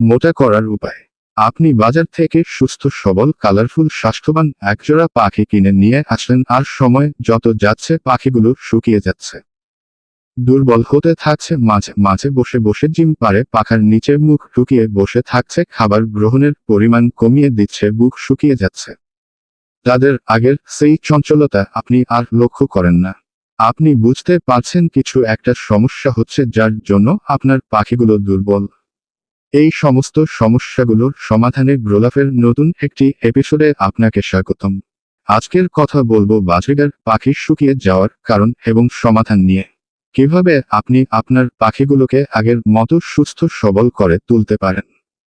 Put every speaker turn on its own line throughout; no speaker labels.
মোটা করার উপায়। আপনি বাজার থেকে সুস্থ, সবল, কালারফুল, স্বাস্থ্যবান একজোড়া পাখি কিনে নিয়ে আসলেন আর সময় যত যাচ্ছে পাখিগুলো শুকিয়ে যাচ্ছে। দুর্বল হতে থাকছে মাঝে মাঝে বসে বসে জিম পারে পাখার নিচে মুখ ঢুকিয়ে বসে থাকছে খাবার গ্রহণের পরিমাণ কমিয়ে দিচ্ছে, বুক শুকিয়ে যাচ্ছে। তাদের আগের সেই চঞ্চলতা আপনি আর লক্ষ্য করেন না। আপনি বুঝতে পারছেন কিছু একটা সমস্যা হচ্ছে যার জন্য আপনার পাখিগুলো দুর্বল। এই সমস্ত সমস্যাগুলোর সমাধানে গ্রোলাফের নতুন একটি এপিসোডে আপনাকে স্বাগতম। আজকের কথা বলব বাজরিগার পাখি শুকিয়ে যাওয়ার কারণ এবং সমাধান নিয়ে। কীভাবে আপনি আপনার পাখিগুলোকে আগের মতো সুস্থ সবল করে তুলতে পারেন?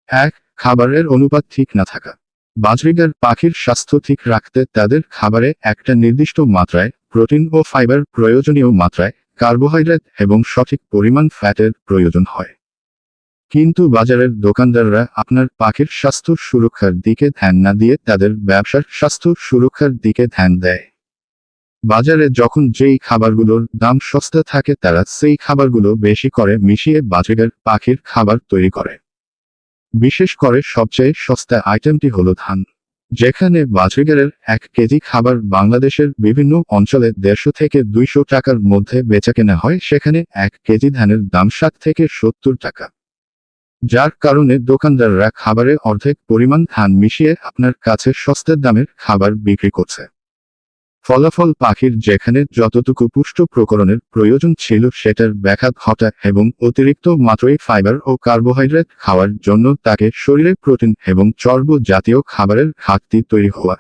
এক, খাবারের অনুপাত ঠিক না থাকা। বাজরিগার পাখির স্বাস্থ্য ঠিক রাখতে তাদের খাবারে একটা নির্দিষ্ট মাত্রায় প্রোটিন ও ফাইবার প্রয়োজনীয় মাত্রায় কার্বোহাইড্রেট এবং সঠিক পরিমাণ ফ্যাটের প্রয়োজন হয়। কিন্তু বাজারের দোকানদাররা আপনার পাখির স্বাস্থ্য সুরক্ষার দিকে ধ্যান না দিয়ে তাদের ব্যবসার স্বাস্থ্য সুরক্ষার দিকে ধ্যান দেয়। বাজারে যখন যেই খাবারগুলোর দাম সস্তা থাকে, তারা সেই খাবারগুলো বেশি করে মিশিয়ে বাজরিগার পাখির খাবার তৈরি করে। বিশেষ করে সবচেয়ে সস্তা আইটেমটি হলো ধান, যেখানে বাজরিগারের এক কেজি খাবার বাংলাদেশের বিভিন্ন অঞ্চলে দেড়শো থেকে দুইশো টাকার মধ্যে বেচাকেনা হয়। সেখানে এক কেজি ধানের দাম ষাট থেকে সত্তর টাকা। যার কারণে দোকানদাররা খাবারে অর্ধেক পরিমাণ ধান মিশিয়ে আপনার কাছে সস্তার দামের খাবার বিক্রি করছে। ফলাফল পাখির যেখানে যতটুকু পুষ্ট প্রকরণের প্রয়োজন ছিল সেটার ব্যাঘাত ঘটা এবং অতিরিক্ত মাত্রায় ফাইবার ও কার্বোহাইড্রেট খাওয়ার জন্য তাকে শরীরে প্রোটিন এবং চর্ব জাতীয় খাবারের ঘাটতি তৈরি হওয়া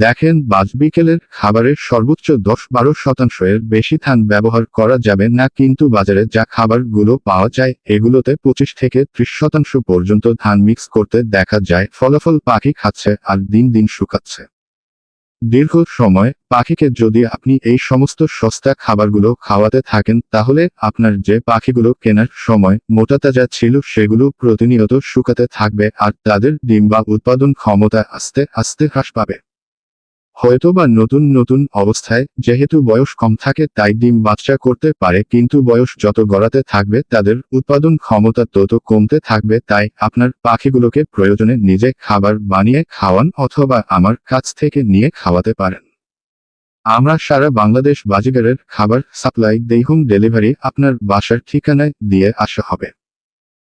দেখেন বাজ বিকেলের খাবারের সর্বোচ্চ দশ বারো শতাংশ এর বেশি ধান ব্যবহার করা যাবে না, কিন্তু বাজারে যা খাবারগুলো পাওয়া যায়, এগুলোতে পঁচিশ থেকে ত্রিশ শতাংশ পর্যন্ত ধান মিক্স করতে দেখা যায়, ফলাফল পাখি খাচ্ছে আর দিন দিন শুকাচ্ছে। দীর্ঘ সময় পাখিকে যদি আপনি এই সমস্ত সস্তা খাবারগুলো খাওয়াতে থাকেন, তাহলে আপনার যে পাখিগুলো কেনার সময় মোটা তাজা ছিল, সেগুলো প্রতিনিয়ত শুকাতে থাকবে আর তাদের ডিম বা উৎপাদন ক্ষমতা আস্তে আস্তে হ্রাস পাবে। হয়তোবা নতুন নতুন অবস্থায়, যেহেতু বয়স কম থাকে তাই ডিম বাচ্চা করতে পারে, কিন্তু বয়স যত গড়াতে থাকবে, তাদের উৎপাদন ক্ষমতা তত কমতে থাকবে, তাই আপনার পাখিগুলোকে প্রয়োজনে নিজে খাবার বানিয়ে খাওয়ান অথবা আমার কাছ থেকে নিয়ে খাওয়াতে পারেন। আমরা সারা বাংলাদেশ বাজিগারের খাবার সাপ্লাই দেই হোম ডেলিভারি আপনার বাসার ঠিকানায় দিয়ে আসা হবে।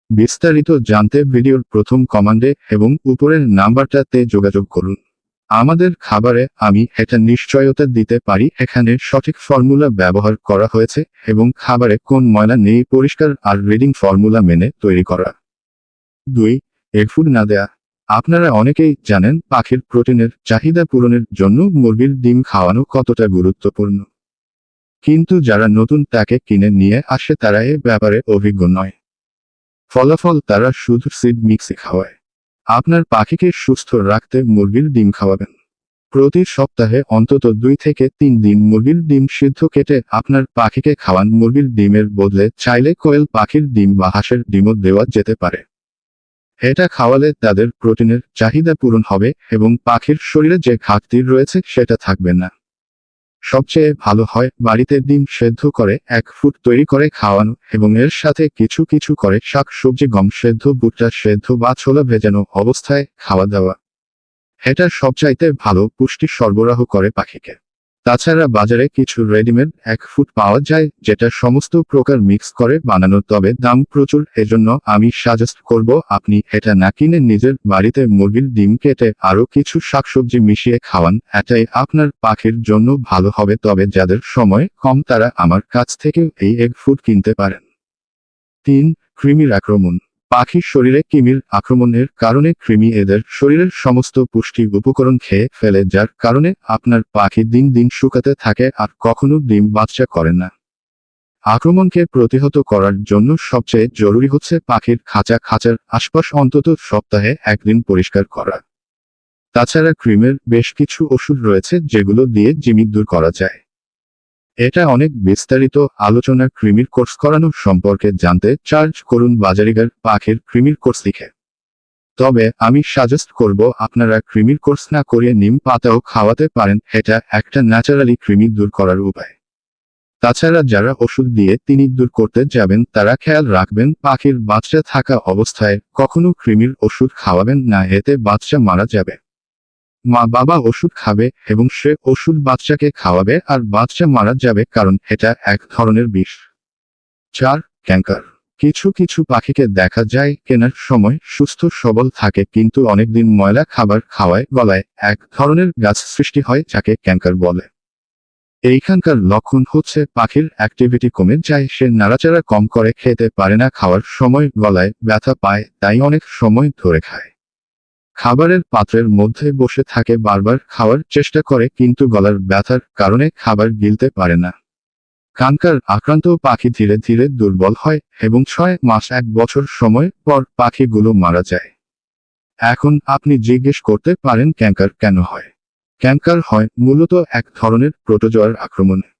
বিস্তারিত জানতে ভিডিওর প্রথম কমান্ডে এবং উপরের নাম্বারটাতে যোগাযোগ করুন। আমাদের খাবারে আমি এটা নিশ্চয়তা দিতে পারি। এখানে সঠিক ফর্মুলা ব্যবহার করা হয়েছে এবং খাবারে কোন ময়লা নেই পরিষ্কার আর রিডিং ফর্মুলা মেনে তৈরি করা। দুই এগফুড না দেয়া। আপনারা অনেকেই জানেন পাখির প্রোটিনের চাহিদা পূরণের জন্য মুরগির ডিম খাওয়ানো কতটা গুরুত্বপূর্ণ। কিন্তু যারা নতুন তাকে কিনে নিয়ে আসে তারা এ ব্যাপারে অভিজ্ঞ নয়। ফলাফল তারা শুধু সিড মিক্সে খাওয়ায়। আপনার পাখিকে সুস্থ রাখতে মুরগির ডিম খাওয়াবেন। প্রতি সপ্তাহে অন্তত দুই থেকে তিন দিন মুরগির ডিম সিদ্ধ কেটে আপনার পাখিকে খাওয়ান। মুরগির ডিমের বদলে চাইলে কোয়েল পাখির ডিম বা হাঁসের ডিমও দেওয়া যেতে পারে। এটা খাওয়ালে তাদের প্রোটিনের চাহিদা পূরণ হবে এবং পাখির শরীরে যে ঘাটতি রয়েছে সেটা থাকবে না। সবচেয়ে ভালো হয় বাড়িতে ডিম সেদ্ধ করে এক ফুট তৈরি করে খাওয়ানো এবং এর সাথে কিছু কিছু করে শাক, সবজি, গম সেদ্ধ, ভুট্টা সেদ্ধ বা ছোলা ভেজানো অবস্থায় খাওয়া দাওয়া। এটা সবচাইতে ভালো পুষ্টি সরবরাহ করে পাখিকে। তাছাড়া বাজারে কিছু রেডিমেড এক ফুট পাওয়া যায়, যেটা সমস্ত প্রকার মিক্স করে বানানো, তবে দাম প্রচুর, এজন্য আমি সাজেস্ট করব আপনি এটা না কিনে নিজের বাড়িতে মুরগির ডিম কেটে আরও কিছু শাকসবজি মিশিয়ে খাওয়ান, এটাই আপনার পাখির জন্য ভালো হবে, তবে যাদের সময় কম তারা আমার কাছ থেকে এই এক ফুড কিনতে পারেন। তিন, কৃমির আক্রমণ। পাখির শরীরে কৃমির আক্রমণের কারণে কৃমি এদের শরীরের সমস্ত পুষ্টি উপকরণ খেয়ে ফেলে, যার কারণে আপনার পাখি দিন দিন শুকাতে থাকে আর কখনো ডিম বাচ্চা করে না। আক্রমণকে প্রতিহত করার জন্য সবচেয়ে জরুরি হচ্ছে পাখির খাঁচা খাঁচার আশপাশ অন্তত সপ্তাহে একদিন পরিষ্কার করা। তাছাড়া ক্রিমের বেশ কিছু ওষুধ রয়েছে যেগুলো দিয়ে জিমি দূর করা যায়। এটা অনেক বিস্তারিত আলোচনা ক্রিমির কোর্স করানো সম্পর্কে জানতে চার্জ করুন বাজারিগার পাখির ক্রিমির কোর্স লিখে। তবে আমি সাজেস্ট করব আপনারা ক্রিমির কোর্স না করিয়ে নিম পাতাও খাওয়াতে পারেন, এটা একটা ন্যাচারালি ক্রিমি দূর করার উপায়। তাছাড়া যারা ওষুধ দিয়ে তিনি দূর করতে যাবেন, তারা খেয়াল রাখবেন, পাখির বাচ্চা থাকা অবস্থায় কখনো কৃমির ওষুধ খাওয়াবেন না, এতে বাচ্চা মারা যাবে। মা বাবা ওষুধ খাবে এবং সে ওষুধ বাচ্চাকে খাওয়াবে আর বাচ্চা মারা যাবে কারণ এটা এক ধরনের বিষ। চার ক্যাঙ্কার কিছু কিছু পাখিকে দেখা যায়, কেনার সময় সুস্থ সবল থাকে কিন্তু অনেকদিন ময়লা খাবার খাওয়ায় গলায় এক ধরনের গাছ সৃষ্টি হয় যাকে ক্যাঙ্কার বলে। এইখানকার লক্ষণ হচ্ছে পাখির অ্যাক্টিভিটি কমে যায়, সে নাড়াচাড়া কম করে, খেতে পারে না, খাওয়ার সময় গলায় ব্যথা পায়, তাই অনেক সময় ধরে খায়। খাবারের পাত্রের মধ্যে বসে থাকে বারবার খাওয়ার চেষ্টা করে কিন্তু গলার ব্যথার কারণে খাবার গিলতে পারে না। কানকার আক্রান্ত পাখি ধীরে ধীরে দুর্বল হয় এবং ছয় মাস এক বছর সময় পর পাখিগুলো মারা যায়। এখন আপনি জিজ্ঞেস করতে পারেন ক্যাঙ্কার কেন হয়? ক্যাঙ্কার হয় মূলত এক ধরনের প্রোটোজোয়ার আক্রমণে।